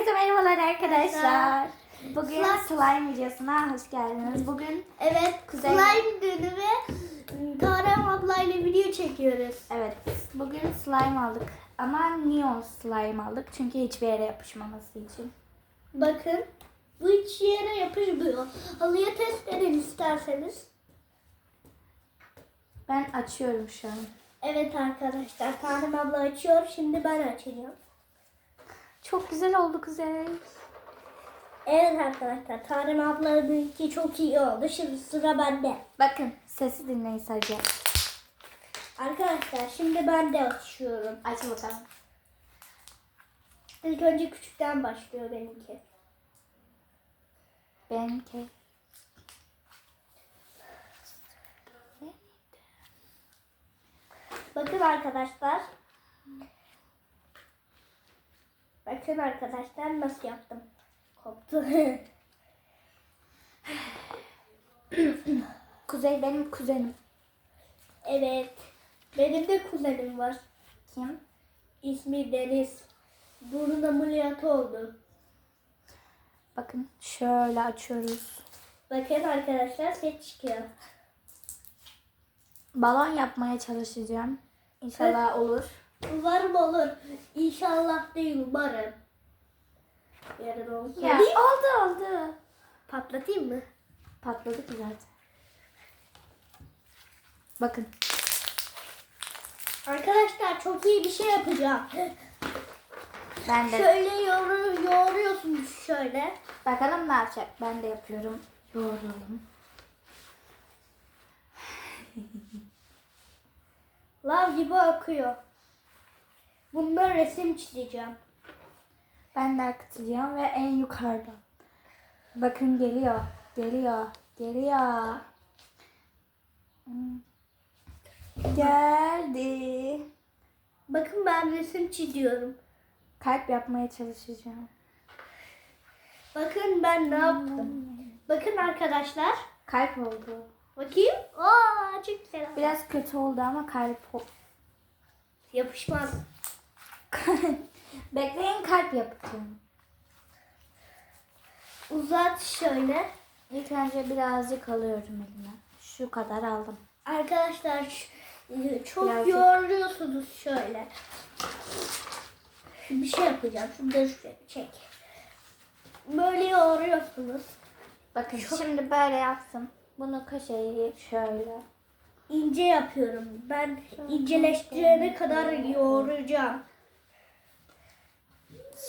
Herkese merhabalar arkadaşlar. Bugün Slime- slime videosuna hoş geldiniz. Bugün Evet, Kuzey- slime günü ve Tarem ablayla video çekiyoruz. evet bugün slime aldık ama neon slime aldık çünkü hiçbir yere yapışmaması için. Bakın, bu hiç yere yapışmıyor. Halıya test edin isterseniz. Ben açıyorum şu an. Evet arkadaşlar, Tarem abla açıyor. Şimdi ben açacağım. Çok güzel oldu Kuzey. Evet arkadaşlar, Tarem ablanınki çok iyi oldu. Şimdi sıra bende. Bakın sesi dinleyin sadece. Arkadaşlar, şimdi ben de açıyorum. Aç bakalım. İlk önce küçükten başlıyor benimki. Benimki. Bakın arkadaşlar. Bakın arkadaşlar nasıl yaptım. Koptu. Kuzey benim kuzenim. evet. Benim de kuzenim var. Kim? İsmi Deniz. Burun ameliyatı oldu. Bakın şöyle açıyoruz. Bakın arkadaşlar ses çıkıyor. Balon yapmaya çalışacağım. İnşallah olur. Umarım olur. İnşallah değil umarım. Yarın olsun. Ya oldu oldu. Patlatayım mı? Patladı ki zaten. Bakın. Arkadaşlar çok iyi bir şey yapacağım. Ben de. Şöyle yoğur, yoğuruyorsunuz şöyle. Bakalım ne yapacak. Ben de yapıyorum. Yoğuralım. Lav gibi akıyor. Bundan resim çizeceğim. Ben de akıtacağım ve en yukarıda. Bakın geliyor. Geliyor. Geliyor. Hmm. Geldi. Bakın ben resim çiziyorum. Kalp yapmaya çalışacağım. Bakın ben ne yaptım. Bakın arkadaşlar. Kalp oldu. Bakayım. Aa çok güzel. Biraz kötü oldu ama kalp oldu. Yapışmaz. Bekleyin kalp yapacağım. Uzat şöyle. İlk önce birazcık alıyorum elime. Şu kadar aldım. Arkadaşlar çok Birazcık. yoğuruyorsunuz şöyle. Bir şey yapacağım. Şunu şuraya çek. Böyle yoğuruyorsunuz. Bakın şimdi böyle yaptım. Bunu köşeyi şöyle. İnce yapıyorum. Ben inceleştirene kadar yoğuracağım.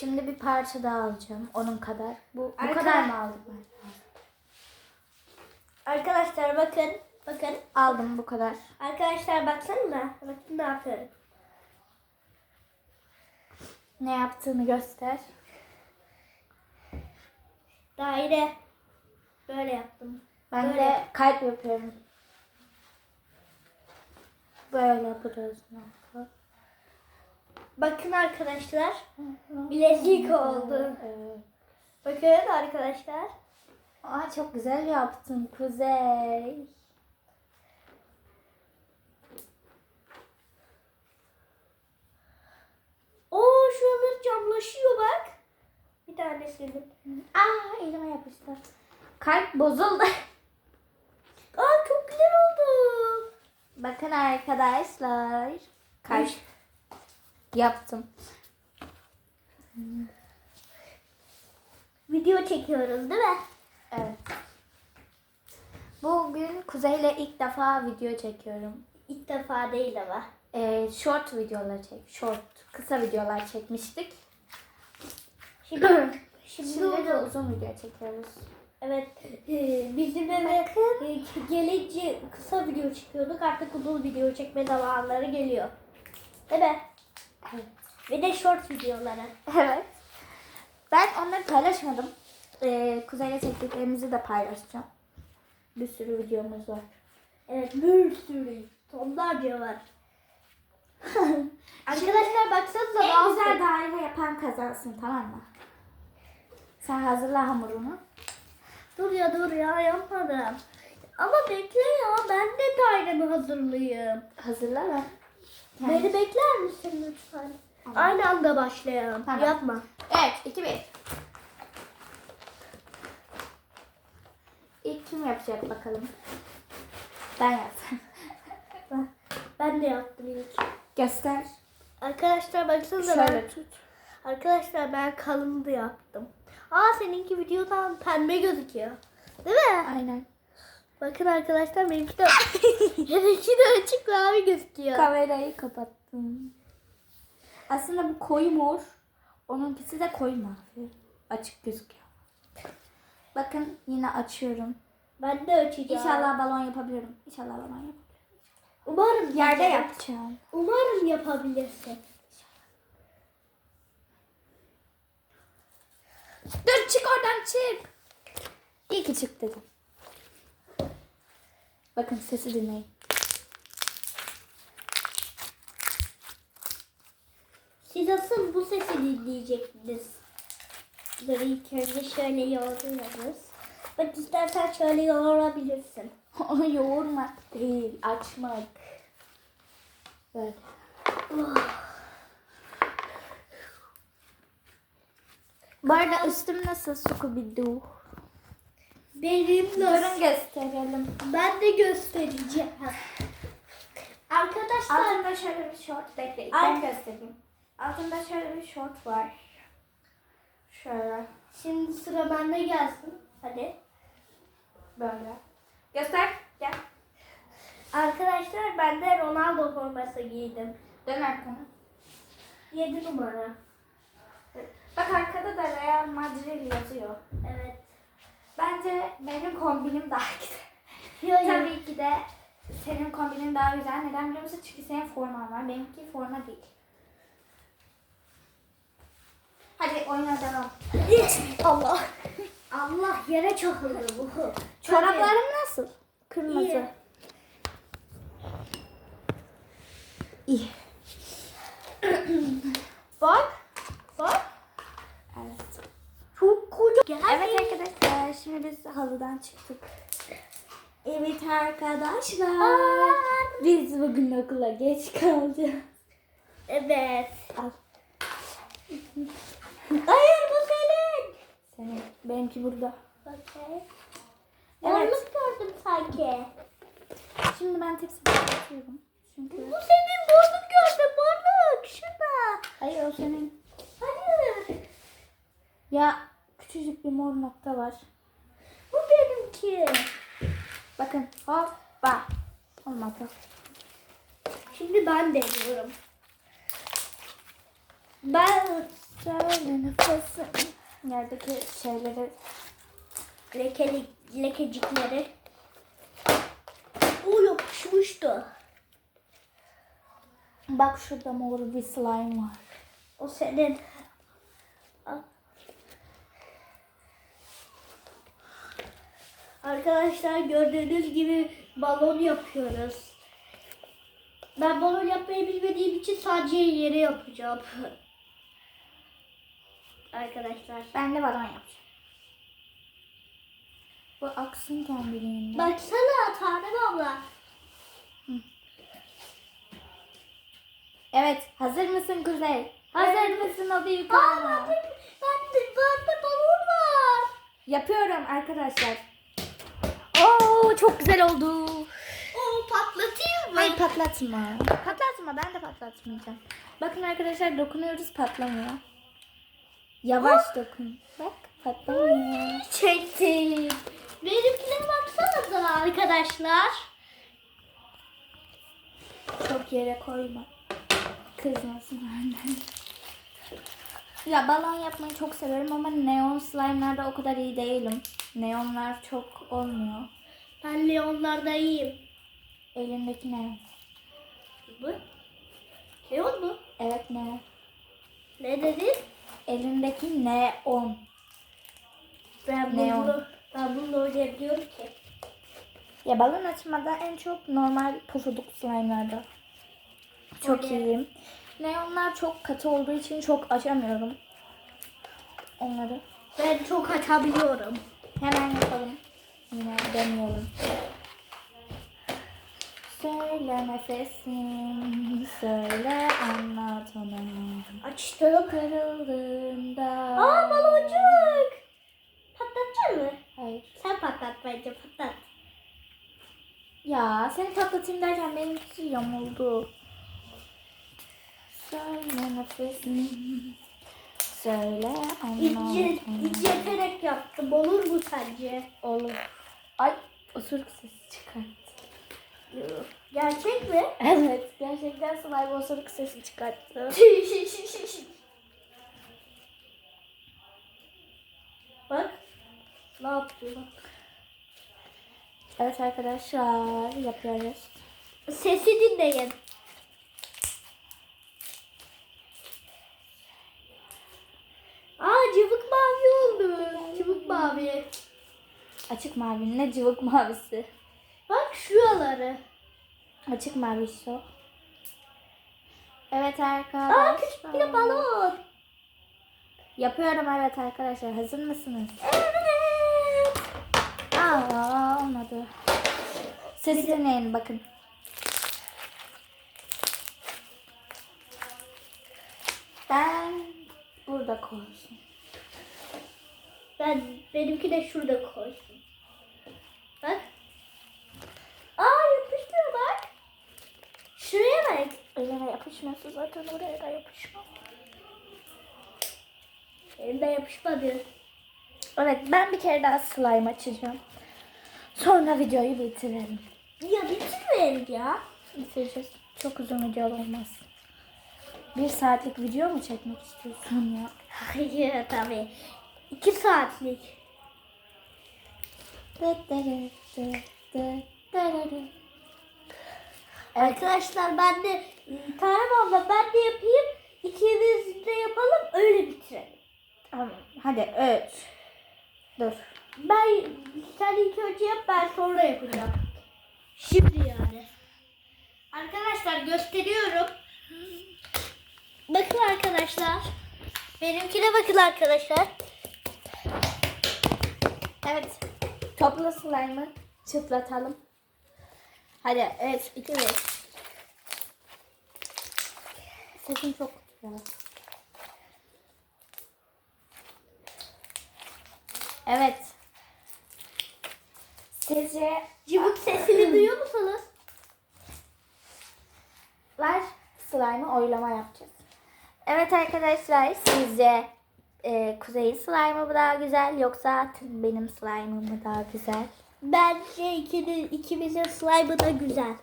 Şimdi bir parça daha alacağım. Onun kadar. Bu, bu Arka- kadar mı aldım ben? Arkadaşlar bakın. Bakın. Aldım bu kadar. Arkadaşlar baksana. Bakın ne yapıyorum. Ne yaptığını göster. Daire. Böyle yaptım. Ben Böyle. de kalp yapıyorum. Böyle burasına. Bakın arkadaşlar. Bilezik oldu. Bakın arkadaşlar. Aa, çok güzel yaptın Kuzey. Oo şuraları camlaşıyor bak. Bir tanesini. Aa elime yapıştı. Kalp bozuldu. Aa çok güzel oldu. Bakın arkadaşlar. Kalp yaptım. Video çekiyoruz değil mi? Evet. Bugün Kuzey'le ilk defa video çekiyorum. İlk defa değil ama. Ee, short videolar çek, short, kısa videolar çekmiştik. Şimdi, şimdi, Şimdi de uzun video çekiyoruz. evet e, bizim eve e, gelince kısa video çekiyorduk. Artık uzun video çekme zamanları geliyor. Değil mi? Evet. Ve de short videoları. Evet. Ben onları paylaşmadım. Ee, Kuzey'le çektiklerimizi de paylaşacağım. Bir sürü videomuz var. Evet bir sürü. Tonlarca var. Arkadaşlar baksanıza En bazı- güzel daire yapan kazansın tamam mı? Sen hazırla hamurunu. Dur ya dur ya yapmadım. Ama bekle ya ben de dairemi hazırlayayım. Hazırla da. Beni bekler misin lütfen? Tamam. Aynı anda başlayalım. Tamam. Yapma. Evet, iki bir. İlk kim yapacak bakalım? Ben yaptım. ben, de yaptım ilk. Göster. Arkadaşlar baksanıza Şöyle ben... tut. Arkadaşlar ben kalındı yaptım. Aa seninki videodan pembe gözüküyor. Değil mi? Aynen. Bakın arkadaşlar benimki de benimki de açık mavi gözüküyor. Kamerayı kapattım. Aslında bu koyu mor. Onunkisi de koyu mavi. Açık gözüküyor. Bakın yine açıyorum. Ben de açacağım. İnşallah balon yapabilirim. İnşallah balon yapabilirim. Umarım Yerde yapacağım. Umarım yapabilirsin. Dur çık oradan çık. İyi ki çık dedim. Bakın sesi dinleyin. Siz asıl bu sesi dinleyecektiniz. Dur ilk önce şöyle yoğuruyoruz. Bak istersen şöyle yoğurabilirsin. Yoğurmak değil, açmak. Böyle. Bu arada üstüm nasıl Scooby-Doo? Benim Durun gösterelim. Ben de göstereceğim. Arkadaşlar Altında şöyle bir short bekleyin. Ay. Ben göstereyim. Altında şöyle bir short var. Şöyle. şimdi sıra bende gelsin. Hadi. Böyle. Göster. Gel. Arkadaşlar ben de Ronaldo forması giydim. Dön arkana. 7 numara. Bak arkada da Real Madrid yazıyor. Evet. Bence benim kombinim daha güzel. Tabii ki de senin kombinin daha güzel. Neden biliyor musun? Çünkü senin forman var. Benimki forma değil. Hadi oyuna devam. Allah. Allah yere çakıldı bu. Çoraplarım nasıl? Kırmızı. İyi. İyi. Bak. Evet. Çok koca. Gel. Evet arkadaşlar şimdi biz halıdan çıktık. Evet arkadaşlar. Aa. Biz bugün okula geç kalacağız. Evet. Al. Hayır bu senin. Senin. Benimki burada. Bakayım. Evet. Morluk gördüm sanki. Şimdi ben tepsiyi kapatıyorum. Çünkü... Bu senin morluk gördüm morluk. Şurada. Hayır o senin. Hayır. Ya küçücük bir mor nokta var. Bu benimki. Bakın hoppa. Olmadı. Şimdi ben deniyorum. Ben Şöyle nefesim. Yerdeki şeyleri lekeli, lekecikleri. O yapışmıştı. Bak şurada mor bir slime var. O senin. Arkadaşlar gördüğünüz gibi balon yapıyoruz. Ben balon yapmayı bilmediğim için sadece yere yapacağım. Arkadaşlar. Ben de balon yapacağım. Bu aksın kendiliğinden. Baksana Tanem abla. Evet hazır mısın Kuzey? Hazır mısın o büyük Aa, ben de, ben de, ben de balon var. Yapıyorum arkadaşlar. Çok güzel oldu. Oo patlatayım mı? Hayır patlatma. Patlatma ben de patlatmayacağım. Bakın arkadaşlar dokunuyoruz patlamıyor. Yavaş dokun. Bak patlamıyor. Çektim. Benimkine baksanıza arkadaşlar. Çok yere koyma. Kızmasın annem. Ya balon yapmayı çok severim ama neon slime'larda o kadar iyi değilim. Neonlar çok olmuyor. Ben Leonlarda iyiyim. Elimdeki neon. Bu? Leon mu? Evet neon. Ne dedin? Elimdeki neon. Ben Neon. bunu, ben bunu oynayabiliyorum ki. Ya balon açmada en çok normal pufuduk slime'larda. Çok Öyle. iyiyim. Neonlar çok katı olduğu için çok açamıyorum. Onları. Ben çok açabiliyorum. Hemen yapalım. Yine deneyelim. Söyle nefesim, söyle anlat ona. Açtım. Kırıldığında. Aa baloncuk. Patlatacak mı? Hayır. Sen patlat bence patlat. Ya seni patlatayım derken benimkisi yamuldu. Söyle nefesin. Söyle İnce, anlam. incelterek yaptım. Olur mu sence? Olur. Ay osuruk sesi çıkart. Gerçek mi? Evet gerçekten slime osuruk sesi çıkarttı. Bak. Ne yapıyor bak. Evet arkadaşlar yapıyoruz. Sesi dinleyin. Aa cıvık mavi oldu. Cıvık mavi. Açık mavi ne cıvık mavisi. Bak şuraları. Açık mavi o. Evet Aa arkadaşlar. küçük bir balon. Yapıyorum evet arkadaşlar. Hazır mısınız? Evet. Aa olmadı. Sesi dinleyin bakın. Ben burada koysun. Ben benimki de şurada koysun. Bak. Aa yapışmıyor bak. Şuraya bak. Yapışmıyorsa zaten oraya da yapışmaz. Elime yapışmadı. Evet ben bir kere daha slime açacağım. Sonra videoyu bitirelim. Ya bitirmeyelim ya. Bitireceğiz. Çok uzun video olmaz. Bir saatlik video mu çekmek istiyorsun ya? Hayır tabii. İki saatlik. Arkadaşlar ben de Tarım abla ben de yapayım. İkimiz de yapalım öyle bitirelim. Tamam. Hadi öt. Dur. Ben sen ilk önce yap ben sonra yapacağım. Şimdi yani. Arkadaşlar gösteriyorum. Bakın arkadaşlar. Benimkine bakın arkadaşlar. Evet. Topla slime'ı çıtlatalım. Hadi. Evet. iki bir. Sesim çok güzel. Evet. Sizce Cıvık sesini duyuyor musunuz? Ver slime'ı oylama yapacağız. Evet arkadaşlar sizce e, Kuzey'in slime'ı mı daha güzel yoksa benim slime'ım mı daha güzel? Bence ikinin, ikimizin slime'ı da güzel.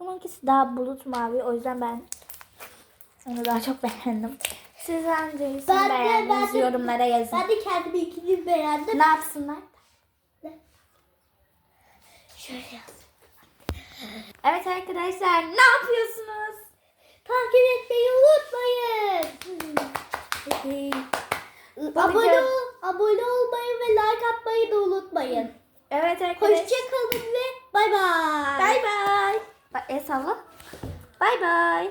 Bununkisi daha bulut mavi o yüzden ben onu daha çok beğendim. Siz hangisini Ben beğendiniz de- yorumlara yazın. Ben de kendimi ikini beğendim. Ne yapsınlar? Şöyle yaz. Evet arkadaşlar ne yapıyorsunuz? Takip etmeyi unutmayın. abone, abone olmayı ve like atmayı da unutmayın. Evet arkadaşlar. Hoşçakalın ve bay bay. Bay bay. El salla. Bay bay.